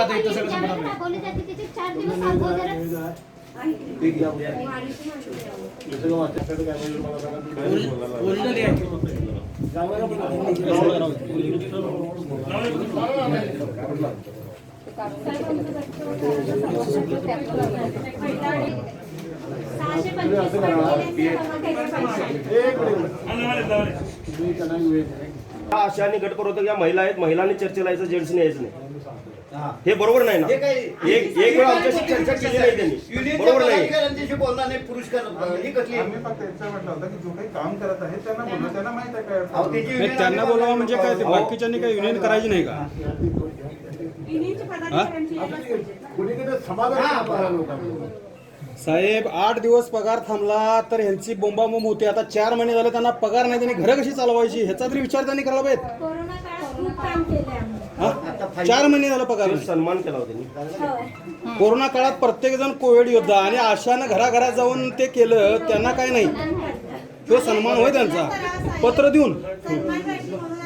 आता इथं सगळं संपणार नाही. हा आणि गटप्रवर्तक या महिला आहेत महिलांनी चर्चेला यायचं जेंट्सने यायचं नाही हे. बरोबर नाही ना? एक एक वेळ आमच्याशी चर्चा केली नाही त्यांनी. बरोबर नाही. बोलणार नाही पुरस्कार ही कसली आम्ही फक्त याचं म्हटलं होतं की जो काही काम करत आहे त्यांना बोलावं म्हणजे काय? ते अहो, बाकीच्यांनी काय युनियन करायची नाही का? हा. साहेब आठ दिवस पगार थांबला तर ह्यांची बोंबाबोंब होते. आता चार महिने झाले त्यांना पगार नाही त्यांनी घरं कशी चालवायची? ह्याचा तरी विचार त्यांनी करायला पाहिजे. खूप काम केले आम्ही. हा? चार महिने झालं पगार नाही. सन्मान केला होता त्यांनी. हो. कोरोना काळात प्रत्येक जण कोविड योद्धा आणि आशानं घराघरात जाऊन ते केलं त्यांना काय नाही. तो सन्मान होय त्यांचा. पत्र देऊन.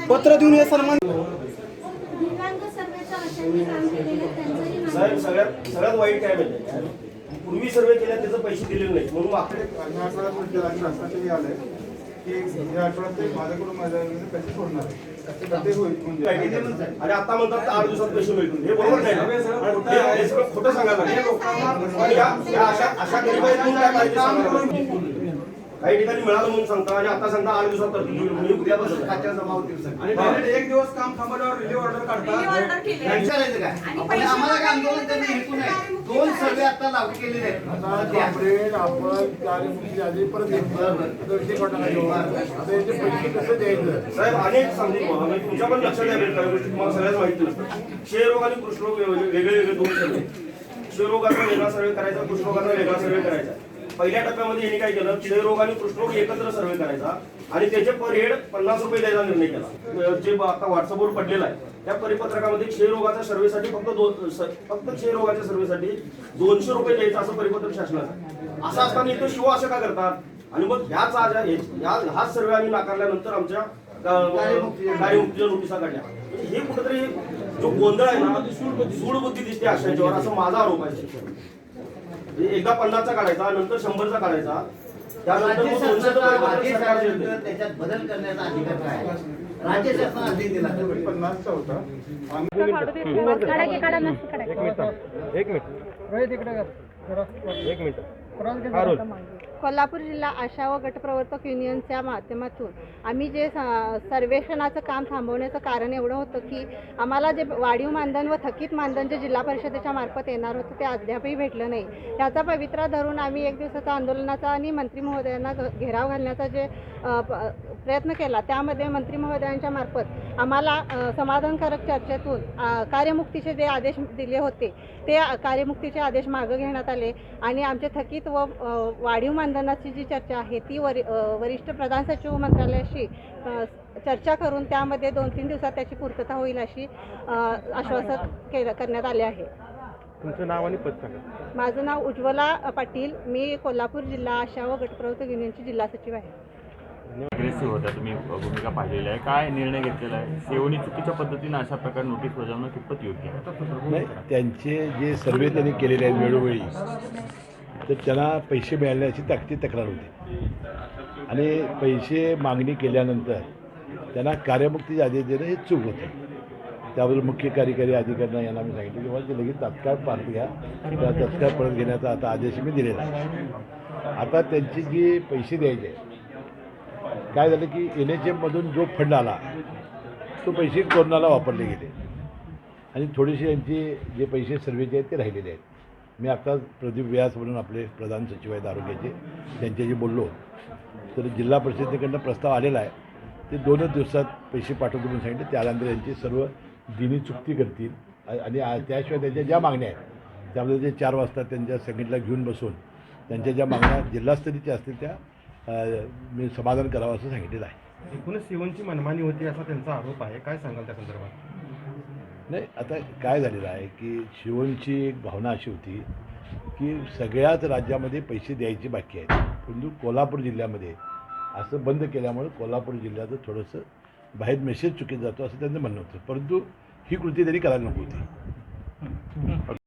पत्र देऊन हे सन्मान दिव्यांग सर्वेचं आशांनी काम केलेलं आहे, त्यांचंही नाव साहेब सगळ्यात सगळ्यात वाईट काय माहिती पूर्वी सर्वे केल्या त्याचे पैसे दिलेले नाहीत. म्हणून आठवड्यात म्हटलं आणि आलंय की या आठवड्यात ते माझ्याकडून माझ्या पैसे सोडणार आहे. ते होईल म्हणजे. आणि आता म्हणतात आठ दिवसात पैसे मिळतील. हे बरोबर नाही खोटं सांगायला अशा अशा काय पाहिजे सांगायला लागले. काही ठिकाणी मिळालं म्हणून सांगता आणि आता सांगता आठ दिवसात खात्या जमा होतील. आणि direct एक दिवस काम थांबवल्यावर रिलीव ऑर्डर काढतात विचारायचं काय? आपण आम्हाला काय आंदोलन त्यांनी हेतू नाही. दोन सर्वे आता लागू केलेले आता आहेत आपण कार्यमुखी परत घेतलं आता विषय याचे पैसे कसं द्यायचं? साहेब अनेक सांगते म्हणजे तुमच्या पण लक्षात यावेत काही गोष्टी तुम्हाला सगळ्याच माहिती क्षयरोग आणि कृष्णरोग वेगळे वेगळे वेगळे दोन सर्वे क्षयरोगाचा वेगळा सर्वे करायचा कृष्णरोगाचा वेगळा सर्वे करायचा. पहिल्या टप्प्यामध्ये यांनी काय केलं? क्षयरोग आणि कृष्णरोग एकत्र सर्वे करायचा आणि त्याचे पर हेड पन्नास रुपये द्यायचा निर्णय केला. जे आता व्हॉट्सअपवर पडलेला आहे त्या परिपत्रकामध्ये क्षयरोगाच्या सर्वेसाठी फक्त दोन फक्त क्षयरोगाच्या सर्वेसाठी दोनशे रुपये द्यायचं असं परिपत्रक शासनाचं असं असताना इथं शिव असं का करतात? आणि मग ह्याच आज ह्या हाच सर्वे आम्ही नाकारल्यानंतर आमच्या कार्यमुक्तीच्या नोटिसा काढल्या. म्हणजे हे कुठेतरी जो गोंधळ आहे ना सूडबुद्धी दिसते अशांच्यावर असं माझा आरोप आहे. एकदा पन्नासचा काढायचा नंतर शंभरचा काढायचा. त्यानंतर राज्य शासनाचा त्याच्यात बदल करण्याचा अधिकार काय आहे? राज्य आदेश दिला पन्नासचा होता. आम्ही कोल्हापूर जिल्हा आशा व गटप्रवर्तक युनियनच्या माध्यमातून आम्ही जे स- सर्वेक्षणाचं काम थांबवण्याचं कारण एवढं होतं की आम्हाला जे वाढीव मानधन व थकीत मानधन जे जिल्हा परिषदेच्या मार्फत येणार होतं ते अद्यापही भेटलं नाही. त्याचा पवित्रा धरून आम्ही एक दिवसाचा आंदोलनाचा आणि मंत्री महोदयांना घ- घेराव घालण्याचा जे प- प्रयत्न केला त्यामध्ये मंत्री महोदयांच्या मार्फत आम्हाला समाधानकारक चर्चेतून कार्यमुक्तीचे जे आदेश दिले होते ते कार्यमुक्तीचे आदेश मागं घेण्यात आले आणि आमचे थकीत व वाढीव मानधन मानधनाची जी चर्चा आहे ती वरि वरिष्ठ प्रधान सचिव मंत्रालयाशी चर्चा करून त्यामध्ये दोन तीन दिवसात त्याची पूर्तता होईल अशी आश्वासन केलं करण्यात आले आहे. तुमचं नाव आणि पद सांगा. माझं नाव उज्ज्वला पाटील. मी कोल्हापूर जिल्हा आशा व गटप्रवर्तक युनियनची जिल्हा सचिव आहे. अग्रेसिव्ह होत्या तुम्ही भूमिका पाहिलेली आहे. काय निर्णय घेतलेला आहे? सेवनी चुकीच्या पद्धतीने अशा प्रकारे नोटीस बजावणं कितपत योग्य आहे? त्यांचे जे सर्वे त्यांनी केलेले आहेत वेळोवेळी तर त्यांना पैसे मिळाल्याची ताकदी तक्रार होती. आणि पैसे मागणी केल्यानंतर त्यांना कार्यमुक्तीचे आदेश देणं हे चूक होतं. त्याबद्दल मुख्य कार्यकारी अधिकाऱ्यांना यांना मी सांगितलं की बाबा ते लगेच तात्काळ पार्ट घ्या. त्या तत्काळ परत घेण्याचा आता आदेश मी दिलेला आता त्यांची जी पैसे द्यायचे काय झालं की एन एच एममधून जो फंड आला तो पैसे कोरोनाला वापरले गेले? आणि थोडेसे यांचे जे पैसे सर्वेचे आहेत ते राहिलेले आहेत. मी आत्ताच प्रदीप व्यास म्हणून आपले प्रधान सचिव आहेत आरोग्याचे त्यांच्याशी बोललो. तर जिल्हा परिषदेकडनं प्रस्ताव आलेला आहे. ते दोनच दिवसात पैसे पाठवतो म्हणून सांगितले. त्यानंतर यांची सर्व दिनी चुकती करतील. आणि त्याशिवाय त्यांच्या ज्या मागण्या आहेत त्यामध्ये जे चार वाजता त्यांच्या संघटनेला घेऊन बसून त्यांच्या ज्या मागण्या जिल्हास्तरीच्या असतील त्या मी समाधान करावं असं सांगितलेलं आहे. एकूणच शिवनची मनमानी होती असा त्यांचा आरोप आहे. काय सांगाल त्या संदर्भात? नाही आता काय झालेलं आहे की शिवणची एक भावना अशी होती की सगळ्याच राज्यामध्ये पैसे द्यायचे बाकी आहेत. परंतु कोल्हापूर जिल्ह्यामध्ये असं बंद केल्यामुळे कोल्हापूर जिल्ह्याचं थोडंसं बाहेर मेसेज चुकीत जातो असं त्यांचं म्हणणं होतं. परंतु ही कृती त्यांनी करायला नको होती.